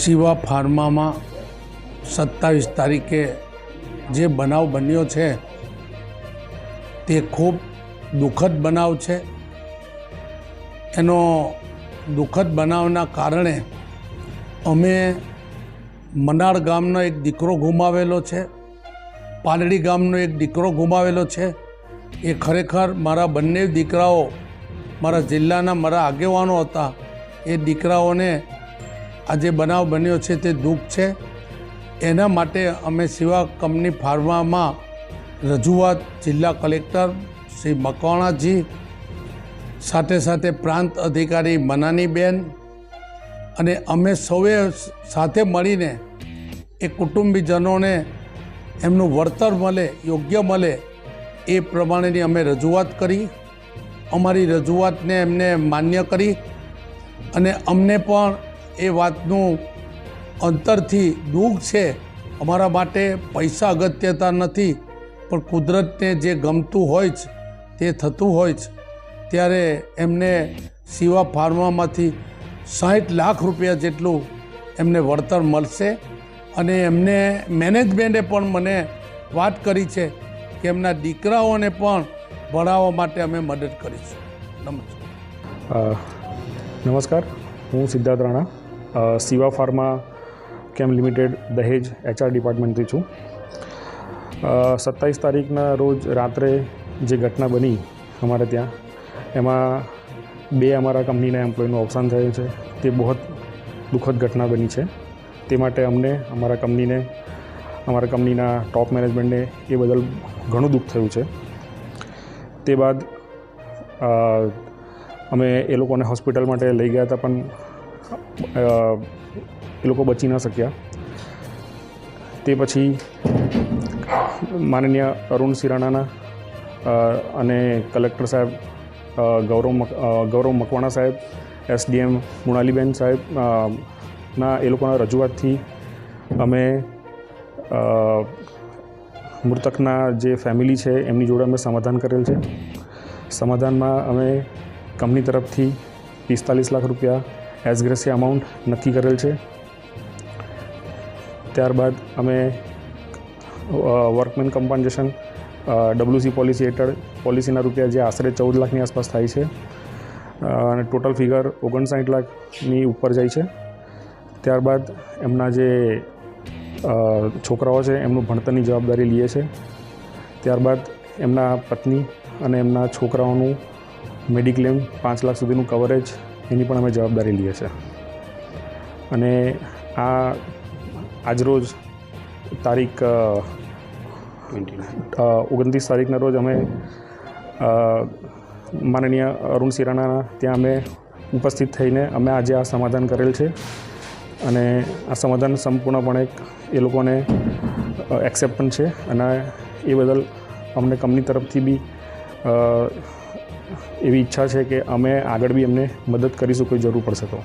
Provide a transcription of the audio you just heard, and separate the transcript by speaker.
Speaker 1: શિવા ફાર્મામાં સત્તાવીસ તારીખે જે બનાવ બન્યો છે, તે ખૂબ દુઃખદ બનાવ છે. એનો દુઃખદ બનાવના કારણે અમે મનાળ ગામનો એક દીકરો ગુમાવેલો છે, પાલડી ગામનો એક દીકરો ગુમાવેલો છે. એ ખરેખર મારા બંને દીકરાઓ મારા જિલ્લાના મારા આગેવાનો હતા. એ દીકરાઓને આ જે બનાવ બન્યો છે તે દુઃખ છે. એના માટે અમે સેવા કંપની ફાર્મામાં રજૂઆત જિલ્લા કલેક્ટર શ્રી મકવાણાજી, સાથે સાથે પ્રાંત અધિકારી મનાનીબેન અને અમે સૌએ સાથે મળીને એ કુટુંબીજનોને એમનું વળતર મળે, યોગ્ય મળે એ પ્રમાણેની અમે રજૂઆત કરી. અમારી રજૂઆતને એમને માન્ય કરી અને અમને પણ એ વાતનું અંતરથી દુઃખ છે. અમારા માટે પૈસા અગત્યતા નથી, પણ કુદરતને જે ગમતું હોય છે તે થતું હોય છે ત્યારે એમને શિવા ફાર્મામાંથી સાહીઠ લાખ રૂપિયા જેટલું એમને વળતર મળશે અને એમને મેનેજમેન્ટે પણ મને વાત કરી છે કે એમના દીકરાઓને પણ ભણાવવા માટે અમે મદદ કરીશું. નમસ્કાર.
Speaker 2: નમસ્કાર. હું Siddharth Rana. Siva pharma chem limited Dahej HR ડિપાર્ટમેન્ટથી છું. સત્તાવીસ તારીખના રોજ રાત્રે જે ઘટના બની અમારે ત્યાં, એમાં બે અમારા કંપનીના એમ્પ્લોયનું અવસાન થયું છે. તે બહુ દુઃખદ ઘટના બની છે. તે માટે અમને, અમારા કંપનીને, અમારા કંપનીના ટોપ મેનેજમેન્ટને એ બદલ ઘણું દુઃખ થયું છે. તે બાદ અમે એ લોકોને હોસ્પિટલ માટે લઈ ગયા હતા પણ એ લોકો બચી ન શક્યા. તે પછી માનનીય અરુણ સિરાણાના અને કલેક્ટર સાહેબ ગૌરવ ગૌરવ મકવાણા સાહેબ, એસડીએમ મૃણાલીબેન સાહેબ ના, એ લોકોના રજૂઆતથી અમે મૃતકના જે ફેમિલી છે એમની જોડે અમે સમાધાન કરેલ છે. સમાધાનમાં અમે કંપની તરફથી પિસ્તાલીસ લાખ રૂપિયા એઝ ગ્રેસી અમાઉન્ટ નક્કી કરેલ છે. ત્યારબાદ અમે વર્કમેન કમ્પન્સેશન ડબ્લ્યુસી પોલિસી હેઠળ પોલિસીના રૂપિયા જે આશરે ચૌદ લાખની આસપાસ થાય છે અને ટોટલ ફિગર ઓગણસાઠ લાખની ઉપર જાય છે. ત્યારબાદ એમના જે છોકરાઓ છે એમનું ભણતરની જવાબદારી લઈએ છે. ત્યારબાદ એમના પત્ની અને એમના છોકરાઓનું મેડિક્લેમ પાંચ લાખ સુધીનું કવરેજ એની પણ અમે જવાબદારી લઈએ છીએ. અને આ આજરોજ તારીખ ઓગણત્રીસ તારીખના રોજ અમે માનનીય અરુણ સિરાણાના ત્યાં અમે ઉપસ્થિત થઈને અમે આજે આ સમાધાન કરેલ છે. અને આ સમાધાન સંપૂર્ણપણે એ લોકોને એક્સેપ્ટ પણ છે. અને એ બદલ અમને કંપની તરફથી બી એવી ઈચ્છા છે કે અમે આગળ બી એમને મદદ કરીશું કોઈ જરૂર પડશે તો.